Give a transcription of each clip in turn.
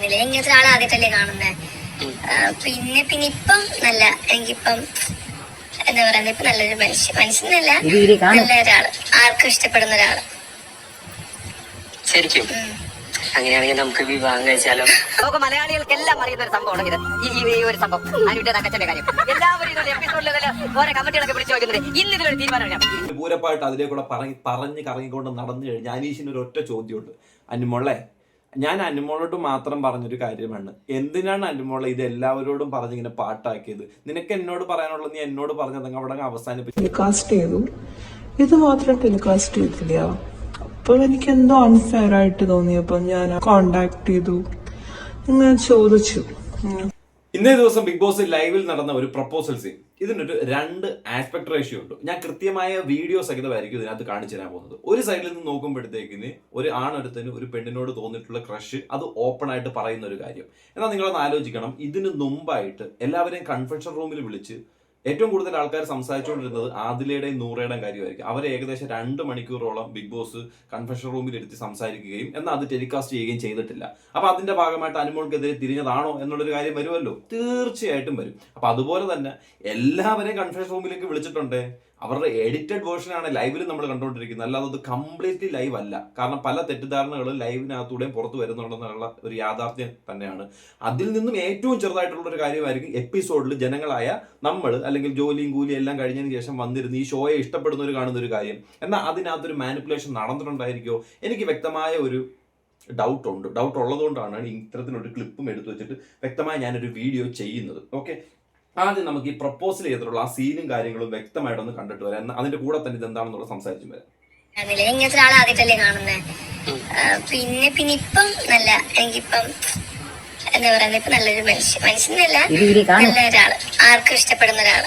ഇങ്ങനത്തെ ആളെ ആദ്യമായിട്ടല്ലേ കാണുന്നേ. പിന്നെ പിന്നെ ഇപ്പം നല്ല എനിക്കിപ്പം എന്താ പറയുക ഇപ്പൊ നല്ലൊരു മനുഷ്യൻ മനുഷ്യനല്ല. നല്ല ഒരാൾ. ആർക്കും ഇഷ്ടപ്പെടുന്ന ഒരാൾ. ശരിക്കും. അങ്ങനെയാണെങ്കിൽ നമുക്ക് വിവാഹം കഴിച്ചാലോ? ലോക മലയാളികൾക്കെല്ലാം അറിയുന്ന ഒരു സംഭവമാണ് ഇത്. ഈ ഒരു സംഭവം. അനുവിന്റെ തങ്കച്ചന്റെ കാര്യം. എല്ലാവരും ഇതുപോലെ എപ്പിസോഡിലെ ഓരോ കമന്റുകളൊക്കെ വിളിച്ചു ചോദിക്കുന്നത്. ഇന്ന് ഇതിലൊരു തീരുമാനം. പൂരപ്പായിട്ട് അതിലേക്കൂടെ പറഞ്ഞ് പറഞ്ഞ് കറങ്ങിക്കൊണ്ട് നടന്നു കഴിഞ്ഞാൽ അനീഷിന് ഒരു ഒറ്റ ചോദ്യമുണ്ട്. അനുമോളെ ഞാൻ അനുമോളോട് മാത്രം പറഞ്ഞൊരു കാര്യമാണ്. എന്തിനാണ് അനുമോളെ ഇത് എല്ലാവരോടും പറഞ്ഞിങ്ങനെ പാട്ടാക്കിയത്? നിനക്ക് എന്നോട് പറയാനുള്ളത് നീ എന്നോട് പറഞ്ഞത് അവിടെ അവസാനിപ്പിച്ചു. ചെയ്തു. ഇത് മാത്രം ടെലികാസ്റ്റ് ചെയ്തില്ല. അപ്പോൾ എനിക്ക് എന്തോ അൺഫെയർ ആയിട്ട് തോന്നിയപ്പോൾ ഞാൻ കോണ്ടാക്ട് ചെയ്തു. ഞാൻ ചോദിച്ചു. ഇന്നേ ദിവസം ബിഗ് ബോസ് ലൈവിൽ നടന്ന ഒരു പ്രപ്പോസൽ സീൻ ഇതിനൊരു രണ്ട് ആസ്പെക്ട് റേഷ്യോ ഉണ്ട്. ഞാൻ കൃത്യമായ വീഡിയോ സഹിതമായിരിക്കും ഇതിനകത്ത് കാണിച്ചു തരാൻ പോകുന്നത്. ഒരു സൈഡിൽ നിന്ന് നോക്കുമ്പോഴത്തേക്കിന് ഒരു ആണൊരുത്തിന് ഒരു പെണ്ണിനോട് തോന്നിയിട്ടുള്ള ക്രഷ് അത് ഓപ്പൺ ആയിട്ട് പറയുന്ന ഒരു കാര്യം. എന്നാൽ നിങ്ങളൊന്ന് ആലോചിക്കണം. ഇതിന് മുമ്പായിട്ട് എല്ലാവരെയും കൺഫെഷൻ റൂമിൽ വിളിച്ച് ഏറ്റവും കൂടുതൽ ആൾക്കാർ സംസാരിച്ചുകൊണ്ടിരുന്നത് ആദിലയുടെയും നൂറയുടെയും കാര്യമായിരിക്കും. അവരെ ഏകദേശം രണ്ട് മണിക്കൂറോളം ബിഗ് ബോസ് കൺഫെഷൻ റൂമിൽ എടുത്ത് സംസാരിക്കുകയും എന്നാൽ അത് ടെലികാസ്റ്റ് ചെയ്യുകയും ചെയ്തിട്ടില്ല. അപ്പൊ അതിന്റെ ഭാഗമായിട്ട് അനുമോൾക്കെതിരെ തിരിഞ്ഞതാണോ എന്നുള്ളൊരു കാര്യം വരുമല്ലോ? തീർച്ചയായിട്ടും വരും. അപ്പൊ അതുപോലെ തന്നെ എല്ലാവരെയും കൺഫെഷൻ റൂമിലേക്ക് വിളിച്ചിട്ടുണ്ട്. അവരുടെ എഡിറ്റഡ് വേർഷനാണ് ലൈവിൽ നമ്മൾ കണ്ടുകൊണ്ടിരിക്കുന്നത്. അല്ലാതെ അത് കംപ്ലീറ്റ്ലി ലൈവ് അല്ല. കാരണം പല തെറ്റിദ്ധാരണകളും ലൈവിനകത്തൂടെയും പുറത്തു വരുന്നുണ്ടെന്നുള്ള ഒരു യാഥാർത്ഥ്യം തന്നെയാണ്. അതിൽ നിന്നും ഏറ്റവും ചെറുതായിട്ടുള്ള ഒരു കാര്യമായിരിക്കും എപ്പിസോഡിൽ ജനങ്ങളായ നമ്മൾ അല്ലെങ്കിൽ ജോലിയും കൂലിയും എല്ലാം കഴിഞ്ഞതിന് ശേഷം വന്നിരുന്നു ഈ ഷോയെ ഇഷ്ടപ്പെടുന്നവർ കാണുന്ന ഒരു കാര്യം. എന്നാൽ അതിനകത്തൊരു മാനിപ്പുലേഷൻ നടന്നിട്ടുണ്ടായിരിക്കോ എനിക്ക് വ്യക്തമായ ഒരു ഡൗട്ട് ഉണ്ട്. ഡൗട്ട് ഉള്ളതുകൊണ്ടാണ് ഇത്തരത്തിലൊരു ക്ലിപ്പും എടുത്തു വെച്ചിട്ട് വ്യക്തമായി ഞാനൊരു വീഡിയോ ചെയ്യുന്നത്. ഓക്കെ ആദ്യം നമുക്ക് ഈ പ്രപ്പോസൽ ചെയ്തിട്ടുള്ള ആ സീനും കാര്യങ്ങളും വ്യക്തമായിട്ടൊന്ന് കണ്ടിട്ട് വരാം. അതിന്റെ കൂടെ തന്നെ ഇത് എന്താണെന്നുള്ള സംസാരിച്ചു വരാം. ഇങ്ങനത്തെ ആദ്യമായിട്ടല്ലേ കാണുന്നത് പിന്നെ പിന്നെ ഇപ്പം നല്ല എനിക്കിപ്പം എന്താ പറയുന്നത് ഇപ്പൊ നല്ലൊരു മനുഷ്യൻ മനുഷ്യനല്ല. നല്ല ഒരാൾ. ആർക്കും ഇഷ്ടപ്പെടുന്ന ഒരാൾ.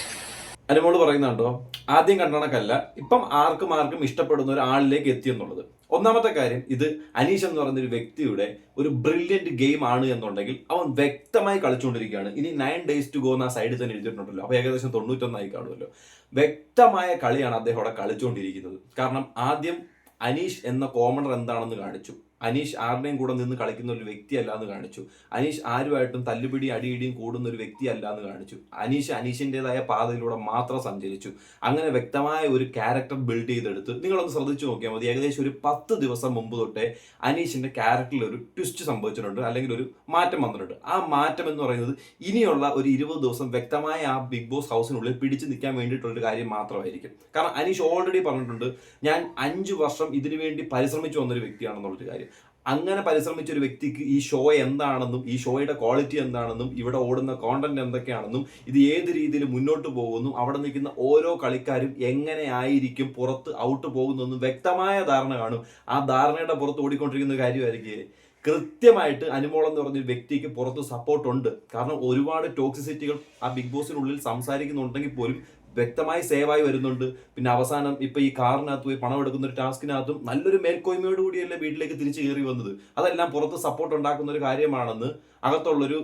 അനുമോൾ പറയുന്നുണ്ടോ? ആദ്യം കണ്ടണക്കല്ല ഇപ്പം ആർക്കും ആർക്കും ഇഷ്ടപ്പെടുന്ന ഒരാളിലേക്ക് എത്തി എന്നുള്ളത്. ഒന്നാമത്തെ കാര്യം ഇത് അനീഷ് എന്ന് പറയുന്ന ഒരു വ്യക്തിയുടെ ഒരു ബ്രില്യന്റ് ഗെയിം ആണ് എന്നുണ്ടെങ്കിൽ അവൻ വ്യക്തമായി കളിച്ചുകൊണ്ടിരിക്കുകയാണ്. ഇനി നയൻ ഡേയ്സ് ടു ഗോ എന്ന സൈഡിൽ തന്നെ എഴുതിയിട്ടുണ്ടല്ലോ. അപ്പോൾ ഏകദേശം തൊണ്ണൂറ്റൊന്നായി കാണുമല്ലോ. വ്യക്തമായ കളിയാണ് അദ്ദേഹം അവിടെ കളിച്ചുകൊണ്ടിരിക്കുന്നത്. കാരണം ആദ്യം അനീഷ് എന്ന കോമണർ എന്താണെന്ന് കാണിച്ചു. അനീഷ് ആരുടെയും കൂടെ നിന്ന് കളിക്കുന്ന ഒരു വ്യക്തിയല്ല എന്ന് കാണിച്ചു. അനീഷ് ആരുമായിട്ടും തല്ലുപിടി അടിയിടിയും കൂടുന്ന ഒരു വ്യക്തിയല്ല എന്ന് കാണിച്ചു. അനീഷ് അനീഷിന്റെതായ പാതയിലൂടെ മാത്രം സഞ്ചരിച്ചു. അങ്ങനെ വ്യക്തമായ ഒരു ക്യാരക്ടർ ബിൽഡ് ചെയ്തെടുത്ത് നിങ്ങളൊന്ന് ശ്രദ്ധിച്ചു നോക്കിയാൽ മതി. ഏകദേശം ഒരു പത്ത് ദിവസം മുമ്പ് തൊട്ടേ അനീഷിന്റെ ക്യാരക്ടറിൽ ഒരു ട്വിസ്റ്റ് സംഭവിച്ചിട്ടുണ്ട് അല്ലെങ്കിൽ ഒരു മാറ്റം വന്നിട്ടുണ്ട്. ആ മാറ്റം എന്ന് പറയുന്നത് ഇനിയുള്ള ഒരു ഇരുപത് ദിവസം വ്യക്തമായ ആ ബിഗ് ബോസ് ഹൗസിനുള്ളിൽ പിടിച്ചു നിൽക്കാൻ വേണ്ടിയിട്ടുള്ള ഒരു കാര്യം മാത്രമായിരിക്കും. കാരണം അനീഷ് ഓൾറെഡി പറഞ്ഞിട്ടുണ്ട് ഞാൻ അഞ്ചു വർഷം ഇതിനു വേണ്ടി പരിശ്രമിച്ചു വന്നൊരു വ്യക്തിയാണെന്നുള്ളൊരു കാര്യം. അങ്ങനെ പരിശ്രമിച്ച ഒരു വ്യക്തിക്ക് ഈ ഷോ എന്താണെന്നും ഈ ഷോയുടെ ക്വാളിറ്റി എന്താണെന്നും ഇവിടെ ഓടുന്ന കോണ്ടന്റ് എന്തൊക്കെയാണെന്നും ഇത് ഏത് രീതിയിൽ മുന്നോട്ട് പോകുന്നു അവിടെ നിൽക്കുന്ന ഓരോ കളിക്കാരും എങ്ങനെ ആയിരിക്കും പുറത്ത് ഔട്ട് പോകുന്നതെന്നും വ്യക്തമായ ധാരണ കാണും. ആ ധാരണയുടെ പുറത്ത് ഓടിക്കൊണ്ടിരിക്കുന്ന കാര്യമായിരിക്കും കൃത്യമായിട്ട് അനുമോൾ എന്ന് പറഞ്ഞ വ്യക്തിക്ക് പുറത്ത് സപ്പോർട്ട് ഉണ്ട്. കാരണം ഒരുപാട് ടോക്സിസിറ്റികൾ ആ ബിഗ് ബോസിനുള്ളിൽ സംസാരിക്കുന്നുണ്ടെങ്കിൽ പോലും വ്യക്തമായി സേവായി വരുന്നുണ്ട്. പിന്നെ അവസാനം ഇപ്പൊ ഈ കാറിനകത്ത് പോയി പണം എടുക്കുന്ന ഒരു ടാസ്കിനകത്തും നല്ലൊരു മേൽക്കോയ്മയോട് കൂടിയല്ലേ വീട്ടിലേക്ക് തിരിച്ചു കയറി വന്നത്. അതെല്ലാം പുറത്ത് സപ്പോർട്ട് ഉണ്ടാക്കുന്ന ഒരു കാര്യമാണെന്ന് അകത്തുള്ളൊരു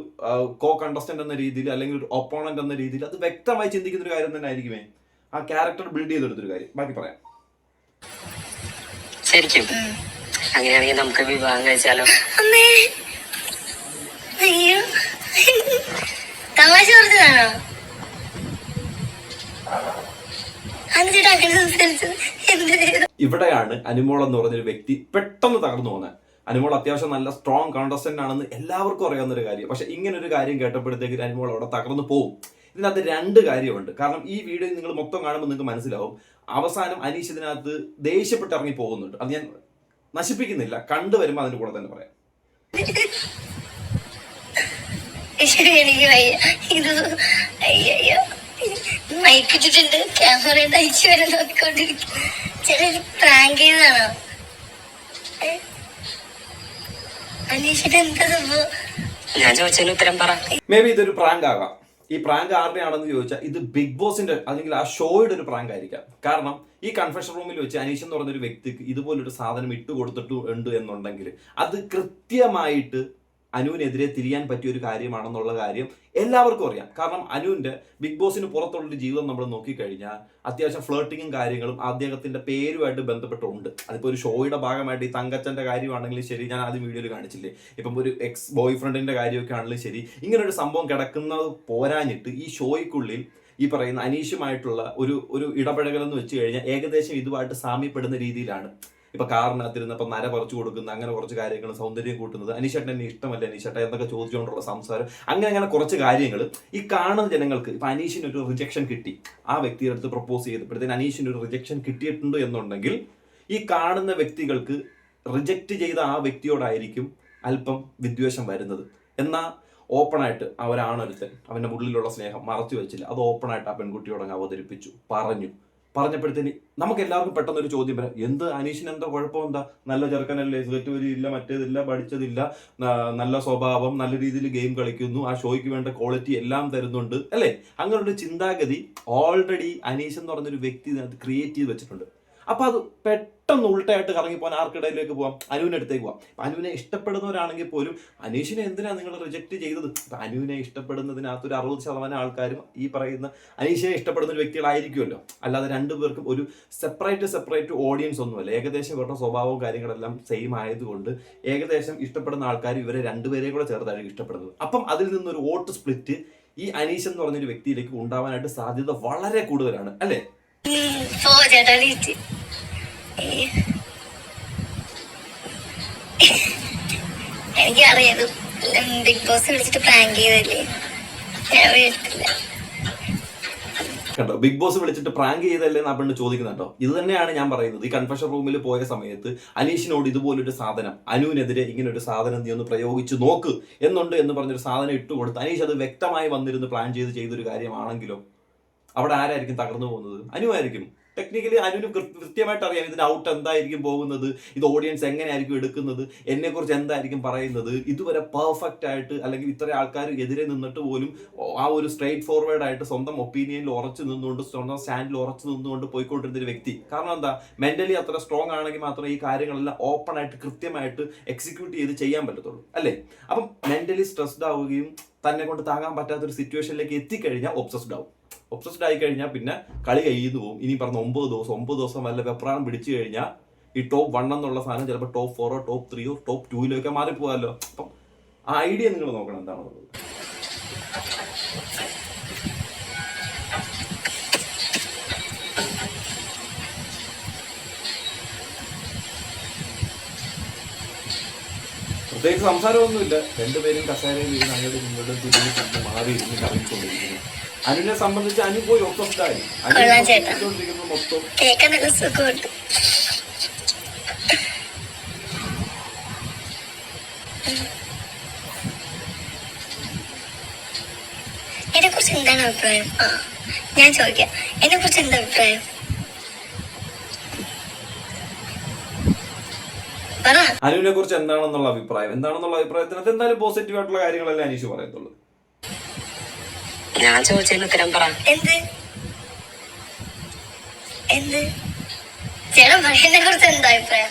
കോ കണ്ടസ്റ്റന്റ് എന്ന രീതിയിൽ അല്ലെങ്കിൽ ഒരു ഒപ്പോണന്റ് എന്ന രീതിയിൽ അത് വ്യക്തമായി ചിന്തിക്കുന്ന ഒരു കാര്യം തന്നെ ആയിരിക്കുമേ ആ ക്യാരക്ടർ ബിൽഡ് ചെയ്തെടുത്തൊരു കാര്യം. ബാക്കി പറയാം. ശരിക്കും. അങ്ങനെയാണെങ്കിൽ നമുക്ക് വിവാഹം കഴിച്ചാലോ? അമ്മേ. അയ്യോ. തമാശ പറഞ്ഞതാണോ എന്നിട്ട് അങ്ങനെ സംസാരിച്ചത് എന്ത് ചെയ്തു ഇവിടെയാണ് അനുമോൾ എന്ന് പറഞ്ഞൊരു വ്യക്തി പെട്ടെന്ന് തകർന്നു പോകുന്നത് അനുമോൾ അത്യാവശ്യം നല്ല സ്ട്രോങ് കോണ്ടസ്റ്റന്റ് ആണെന്ന് എല്ലാവർക്കും അറിയാവുന്ന ഒരു കാര്യം. പക്ഷെ ഇങ്ങനെ ഒരു കാര്യം കേട്ടപ്പോഴത്തേക്ക് അനുമോൾ അവിടെ തകർന്നു പോകും ഇതിനകത്ത് രണ്ട് കാര്യമുണ്ട്. കാരണം ഈ വീഡിയോ നിങ്ങൾ മൊത്തം കാണുമ്പോൾ നിങ്ങൾക്ക് മനസ്സിലാവും. അവസാനം അനീഷ് ഇതിനകത്ത് ദേഷ്യപ്പെട്ട് ഇറങ്ങി പോകുന്നുണ്ട്. അത് ഞാൻ നശിപ്പിക്കുന്നില്ല. കണ്ടു വരുമ്പോൾ അതിന്റെ കൂടെ തന്നെ പറയാം. എനിക്ക് വയ്യ. ഇത് അയ്യോ മയക്കിട്ടിട്ടുണ്ട് ക്യാമറ അയച്ചു വരെ നോക്കിക്കൊണ്ടിരിക്കും ചെറിയൊരു പ്രാങ്ക് ചെയ്തതാണോ? ഏ? എന്താ സംഭവം? ഞാൻ ചോദിച്ചതിന് ഉത്തരം പറ. മേ ബി ഇതൊരു പ്രാങ്ക് ആകാം. ഈ പ്രാങ്ക് ആരുടെയാണെന്ന് ചോദിച്ചാൽ ഇത് ബിഗ് ബോസിന്റെ അല്ലെങ്കിൽ ആ ഷോയുടെ ഒരു പ്രാങ്ക് ആയിരിക്കാം. കാരണം ഈ കൺഫെഷൻ റൂമിൽ വെച്ച് അനീഷ് എന്ന് പറഞ്ഞൊരു വ്യക്തിക്ക് ഇതുപോലൊരു സാധനം ഇട്ട് കൊടുത്തിട്ടുണ്ട് എന്നുണ്ടെങ്കിൽ അത് കൃത്യമായിട്ട് അനുവിനെതിരെ തിരിയാൻ പറ്റിയ ഒരു കാര്യമാണെന്നുള്ള കാര്യം എല്ലാവർക്കും അറിയാം. കാരണം അനുവിന്റെ ബിഗ് ബോസിന് പുറത്തുള്ള ജീവിതം നമ്മൾ നോക്കിക്കഴിഞ്ഞാൽ അത്യാവശ്യം ഫ്ലേട്ടിങ്ങും കാര്യങ്ങളും അദ്ദേഹത്തിന്റെ പേരുമായിട്ട് ബന്ധപ്പെട്ടുണ്ട്. അതിപ്പോൾ ഒരു ഷോയുടെ ഭാഗമായിട്ട് ഈ തങ്കച്ചന്റെ കാര്യമാണെങ്കിലും ശരി ഞാൻ ആദ്യം വീഡിയോയിൽ കാണിച്ചില്ലേ? ഇപ്പം ഒരു എക്സ് ബോയ് ഫ്രണ്ടിന്റെ കാര്യമൊക്കെ ആണെങ്കിലും ശരി ഇങ്ങനെ ഒരു സംഭവം കിടക്കുന്നത് പോരാഞ്ഞിട്ട് ഈ ഷോയ്ക്കുള്ളിൽ ഈ പറയുന്ന അനീഷുമായിട്ടുള്ള ഒരു ഒരു ഇടപഴകൽ എന്ന് വെച്ച് കഴിഞ്ഞാൽ ഏകദേശം ഇതുമായിട്ട് സാമ്യപ്പെടുന്ന രീതിയിലാണ്. ഇപ്പൊ കാറിനകത്തിരുന്നപ്പോൾ നര പറിച്ചു കൊടുക്കുന്ന അങ്ങനെ കുറച്ച് കാര്യങ്ങൾ സൗന്ദര്യം കൂട്ടുന്നത്. അനീഷേട്ടൻ എന്നെ ഇഷ്ടമല്ല അനീഷേട്ട എന്നൊക്കെ ചോദിച്ചുകൊണ്ടുള്ള സംസാരം. അങ്ങനെ അങ്ങനെ കുറച്ച് കാര്യങ്ങൾ ഈ കാണുന്ന ജനങ്ങൾക്ക് ഇപ്പൊ അനീഷിന് ഒരു റിജക്ഷൻ കിട്ടി. ആ വ്യക്തിയുടെ അടുത്ത് പ്രപ്പോസ് ചെയ്തപ്പോഴത്തേന് അനീഷിന് ഒരു റിജക്ഷൻ കിട്ടിയിട്ടുണ്ട് എന്നുണ്ടെങ്കിൽ ഈ കാണുന്ന വ്യക്തികൾക്ക് റിജക്റ്റ് ചെയ്ത ആ വ്യക്തിയോടായിരിക്കും അല്പം വിദ്വേഷം വരുന്നത്. എന്നാൽ ഓപ്പണായിട്ട് അവരാണൊരുത്തൻ. അവന്റെ ഉള്ളിലുള്ള സ്നേഹം മറച്ചു വെച്ചില്ല. അത് ഓപ്പണായിട്ട് ആ പെൺകുട്ടിയോടങ്ങ് അവതരിപ്പിച്ചു. പറഞ്ഞു. പറഞ്ഞപ്പോഴത്തേന് നമുക്ക് എല്ലാവർക്കും പെട്ടെന്ന് ഒരു ചോദ്യം വരാം. എന്ത് അനീഷിന് എന്താ കുഴപ്പം എന്താ നല്ല ചെറുക്കനല്ലേ സിഗരറ്റ് വരിയില്ല മറ്റേതില്ല പഠിച്ചതില്ല നല്ല സ്വഭാവം നല്ല രീതിയിൽ ഗെയിം കളിക്കുന്നു ആ ഷോയ്ക്ക് വേണ്ട ക്വാളിറ്റി എല്ലാം തരുന്നുണ്ട് അല്ലേ? അങ്ങനെ ഒരു ചിന്താഗതി ഓൾറെഡി അനീഷ് എന്ന് പറഞ്ഞൊരു വ്യക്തി ക്രിയേറ്റ് ചെയ്ത് വെച്ചിട്ടുണ്ട്. അപ്പൊ അത് പെട്ടെന്ന് ഉൾട്ടയായിട്ട് കറങ്ങിപ്പോകാൻ ആർക്കിടയിലേക്ക് പോവാം. അനുവിനെ അടുത്തേക്ക് പോവാം. അനുവിനെ ഇഷ്ടപ്പെടുന്നവരാണെങ്കിൽ പോലും അനീഷിനെ എന്തിനാണ് നിങ്ങൾ റിജക്ട് ചെയ്തത്? അനുവിനെ ഇഷ്ടപ്പെടുന്നതിനകത്ത് ഒരു അറുപത് ശതമാനം ആൾക്കാരും ഈ പറയുന്ന അനീഷിനെ ഇഷ്ടപ്പെടുന്ന ഒരു വ്യക്തികളായിരിക്കുമല്ലോ. അല്ലാതെ രണ്ടുപേർക്കും ഒരു സെപ്പറേറ്റ് സെപ്പറേറ്റ് ഓഡിയൻസ് ഒന്നുമല്ല. ഏകദേശം ഇവരുടെ സ്വഭാവവും കാര്യങ്ങളെല്ലാം സെയിം ആയതുകൊണ്ട് ഏകദേശം ഇഷ്ടപ്പെടുന്ന ആൾക്കാർ ഇവരെ രണ്ടുപേരെയും കൂടെ ചേർത്തായിരിക്കും ഇഷ്ടപ്പെടുന്നത്. അപ്പം അതിൽ നിന്നൊരു വോട്ട് സ്പ്ലിറ്റ് ഈ അനീഷ് എന്ന് പറഞ്ഞൊരു വ്യക്തിയിലേക്ക് ഉണ്ടാവാനായിട്ട് സാധ്യത വളരെ കൂടുതലാണ്. അല്ലേ? പോ ചേട്ടാ ബിഗ് ബോസ് വിളിച്ചിട്ട് പ്രാങ്ക് ചെയ്തല്ലേ ഞാൻ കണ്ടോ? ബിഗ് ബോസ് വിളിച്ചിട്ട് പ്രാങ്ക് ചെയ്തല്ലേ ആ പെണ്ണ് ചോദിക്കുന്നുണ്ടോ ഇത് തന്നെയാണ് ഞാൻ പറയുന്നത്. ഈ കൺഫഷൻ റൂമിൽ പോയ സമയത്ത് അനീഷിനോട് ഇതുപോലൊരു സാധനം അനുവിനെതിരെ ഇങ്ങനെ ഒരു സാധനം നീ ഒന്ന് പ്രയോഗിച്ച് നോക്ക്. എന്നുണ്ട് എന്ന് പറഞ്ഞൊരു സാധനം ഇട്ട് കൊടുത്ത് അനീഷ് അത് വ്യക്തമായി വന്നിരുന്ന് പ്ലാൻ ചെയ്ത് ചെയ്തൊരു കാര്യമാണെങ്കിലോ? അവിടെ ആരായിരിക്കും തകർന്നു പോകുന്നത്? അനുവായിരിക്കും ടെക്നിക്കലി അനുവിന് കൃത്യമായിട്ട് അറിയാം ഇതിന്റെ ഔട്ട് എന്തായിരിക്കും പോകുന്നത് ഇത് ഓഡിയൻസ് എങ്ങനെയായിരിക്കും എടുക്കുന്നത് എന്നെ കുറിച്ച് എന്തായിരിക്കും പറയുന്നത്. ഇതുവരെ പെർഫെക്റ്റ് ആയിട്ട് അല്ലെങ്കിൽ ഇത്ര ആൾക്കാർ എതിരെ നിന്നിട്ട് പോലും ആ ഒരു സ്ട്രെയിറ്റ് ഫോർവേഡ് ആയിട്ട് സ്വന്തം ഒപ്പീനിയനിൽ ഉറച്ചു നിന്നുകൊണ്ട് സ്വന്തം സ്റ്റാൻഡിൽ ഉറച്ചു നിന്നുകൊണ്ട് പോയിക്കൊണ്ടിരുന്ന ഒരു വ്യക്തി. കാരണം എന്താ? മെന്റലി അത്ര സ്ട്രോങ് ആണെങ്കിൽ മാത്രമേ ഈ കാര്യങ്ങളെല്ലാം ഓപ്പൺ ആയിട്ട് കൃത്യമായിട്ട് എക്സിക്യൂട്ട് ചെയ്ത് ചെയ്യാൻ പറ്റത്തുള്ളൂ. അല്ലേ? അപ്പം മെന്റലി സ്ട്രെസ്ഡ് ആവുകയും തന്നെ കൊണ്ട് താങ്ങാൻ പറ്റാത്ത ഒരു സിറ്റുവേഷനിലേക്ക് എത്തിക്കഴിഞ്ഞാൽ ഒബ്സസ്ഡ് ആവും. ഒബ്സസ്ഡ് ആയി കഴിഞ്ഞാൽ പിന്നെ കളി കഴിയുന്നു പോകും ഇനി പറഞ്ഞ ഒമ്പത് ദിവസം ഒമ്പത് ദിവസം വല്ല വെപ്രാണം പിടിച്ചു കഴിഞ്ഞാൽ ഈ ടോപ്പ് വൺ എന്നുള്ള സാധനം ചിലപ്പോൾ ടോപ്പ് ഫോറോ ടോപ്പ് ത്രീയോ ടോപ്പ് ടൂയിലോ ഒക്കെ മാറിപ്പോകാമല്ലോ അപ്പം ആ ഐഡിയ നിങ്ങൾ നോക്കണം എന്താണുള്ളത്. പ്രത്യേകിച്ച് സംസാരമൊന്നുമില്ല. രണ്ടുപേരും കസേരയിൽ അങ്ങോട്ടും ഇങ്ങോട്ടും തിരിഞ്ഞ് മാറി ഇരുന്ന് കറങ്ങിക്കൊണ്ടിരിക്കുന്നു അനുവിനെ സംബന്ധിച്ച് അനു പോയി മൊത്തം. എന്നെ കുറിച്ച് എന്താണ് അഭിപ്രായം? ആ ഞാൻ ചോദിക്കാം. എന്നെ കുറിച്ച് എന്താ അഭിപ്രായം? അനുവിനെ കുറിച്ച് എന്താണെന്നുള്ള അഭിപ്രായം? എന്താണെന്നുള്ള അഭിപ്രായത്തിനകത്ത് എന്തായാലും പോസിറ്റീവ് ആയിട്ടുള്ള കാര്യങ്ങളല്ലേ അനീഷ് പറയത്തുള്ളൂ. ഞാൻ ചോദിച്ചതിന് ഉത്തരം പറ. എന്ത്? എന്ത്? ചേട്ടൻ മകനെ കുറിച്ച് എന്താ അഭിപ്രായം?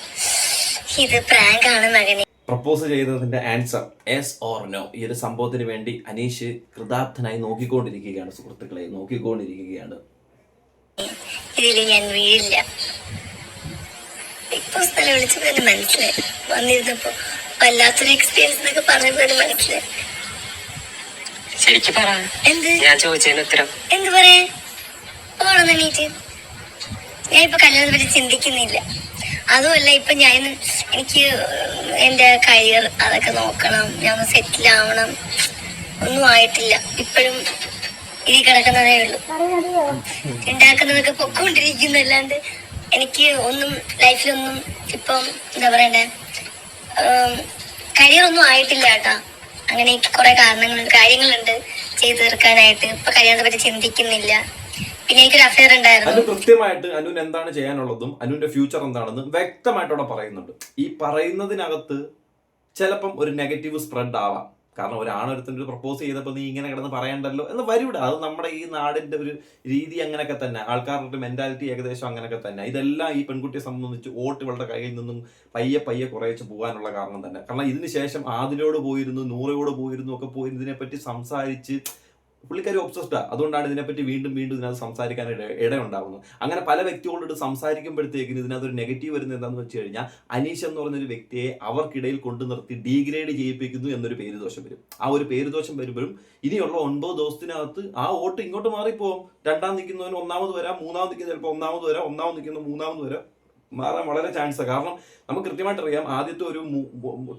ഇത് പ്രാങ്ക് ആണ് മകനെ. പ്രപ്പോസ് ചെയ്തതിന്റെ ആൻസർ എസ് ഓർ നോ ഈ ഒരു സംഭവത്തിന് വേണ്ടി അനീഷ് കൃതാർത്ഥനായി നോക്കിക്കൊണ്ടിരിക്കുകയാണ് സുഹൃത്തുക്കളെ. നോക്കിക്കൊണ്ടിരിക്കുകയാണ്. ഇതിൽ ഞാൻ വീഴില്ല. ബിഗ് ബോസ് തല വിളിച്ചപ്പോ തന്നെ മനസ്സിലായി. വന്നിരുന്നപ്പോ വല്ലാത്തൊരു എക്സ്പീരിയൻസ് എന്നൊക്കെ പറഞ്ഞപ്പോ മനസ്സിലായി. ശരിക്കും പറ. എന്ത്? ഞാൻ ചോദിച്ചതിന് ഉത്തരം. എന്ത് പറയാ? ഞാൻ ഇപ്പൊ കല്യാണത്തെ പറ്റി ചിന്തിക്കുന്നില്ല. അതുമല്ല ഇപ്പൊ ഞാൻ എനിക്ക് എന്റെ കരിയർ അതൊക്കെ നോക്കണം. ഞാൻ സെറ്റിൽ ആവണം. ഒന്നും ആയിട്ടില്ല. ഇപ്പോഴും ഇനി കിടക്കുന്നതേ ഉള്ളൂ. ഉണ്ടാക്കുന്നതൊക്കെ പൊക്കോണ്ടിരിക്കുന്നല്ലാണ്ട് എനിക്ക് ഒന്നും ലൈഫിലൊന്നും ഇപ്പം എന്താ പറയണ്ടേ? കരിയർ ഒന്നും ആയിട്ടില്ല കേട്ടാ. അങ്ങനെ കുറെ കാരണങ്ങൾ കാര്യങ്ങളുണ്ട് ചെയ്തു തീർക്കാനായിട്ട്. ഇപ്പൊ കല്യാണത്തെ പറ്റി ചിന്തിക്കുന്നില്ല. പിന്നെ എനിക്കൊരു അഫയർ ഉണ്ടായിരുന്നു. കൃത്യമായിട്ട് അനുവിന് എന്താണ് ചെയ്യാനുള്ളതും അനുവിന്റെ ഫ്യൂച്ചർ എന്താണെന്ന് വ്യക്തമായിട്ട് അവിടെ പറയുന്നുണ്ട്. ഈ പറയുന്നതിനകത്ത് ചിലപ്പം ഒരു നെഗറ്റീവ് സ്പ്രെഡ് ആവാം. കാരണം ഒരാണൊരുത്തൊരു ഒരു പ്രപ്പോസ് ചെയ്തപ്പോൾ നീ ഇങ്ങനെ കിടന്ന് പറയണ്ടല്ലോ എന്ന് വരൂടെ. അത് നമ്മുടെ ഈ നാടിന്റെ ഒരു രീതി അങ്ങനെയൊക്കെ തന്നെ. ആൾക്കാരുടെ മെന്റാലിറ്റി ഏകദേശം അങ്ങനെയൊക്കെ തന്നെ. ഇതെല്ലാം ഈ പെൺകുട്ടിയെ സംബന്ധിച്ച് വോട്ട് ഇവളുടെ കയ്യിൽ നിന്നും പയ്യെ പയ്യെ കുറേച്ച് പോകാനുള്ള കാരണം തന്നെ. കാരണം ഇതിന് ശേഷം ആദിലോട് പോയിരുന്നു നൂറയോട് പോയിരുന്നു ഒക്കെ പോയി ഇതിനെപ്പറ്റി സംസാരിച്ച് പുള്ളിക്കാരി ഒബ്സസ്ഡാ അതുകൊണ്ടാണ് ഇതിനെപ്പറ്റി വീണ്ടും വീണ്ടും ഇതിനകത്ത് സംസാരിക്കാൻ ഇട ഇടയുണ്ടാകുന്നത് അങ്ങനെ പല വ്യക്തികളോട് സംസാരിക്കുമ്പോഴത്തേക്കിന് ഇതിനകത്ത് ഒരു നെഗറ്റീവ് വരുന്നത് എന്താണെന്ന് വെച്ച് കഴിഞ്ഞാൽ അനീഷ് എന്ന് പറയുന്ന ഒരു വ്യക്തിയെ അവർക്കിടയിൽ കൊണ്ടു നിർത്തി ഡീഗ്രേഡ് ചെയ്യിപ്പിക്കുന്നു എന്നൊരു പേര് ദോഷം വരും. ആ ഒരു പേര് ദോഷം വരുമ്പോഴും ഇനിയുള്ള ഒൻപത് ദിവസത്തിനകത്ത് ആ വോട്ട് ഇങ്ങോട്ട് മാറിപ്പോവും. രണ്ടാം നിൽക്കുന്നവന് ഒന്നാമത് വരാം മൂന്നാമത് നിൽക്കുന്ന ചിലപ്പോൾ ഒന്നാമത് വരാം ഒന്നാമത് നിൽക്കുന്ന മൂന്നാമത് വരാം. മാറാൻ വളരെ ചാൻസ് കാരണം നമുക്ക് കൃത്യമായിട്ട് അറിയാം ആദ്യത്തെ ഒരു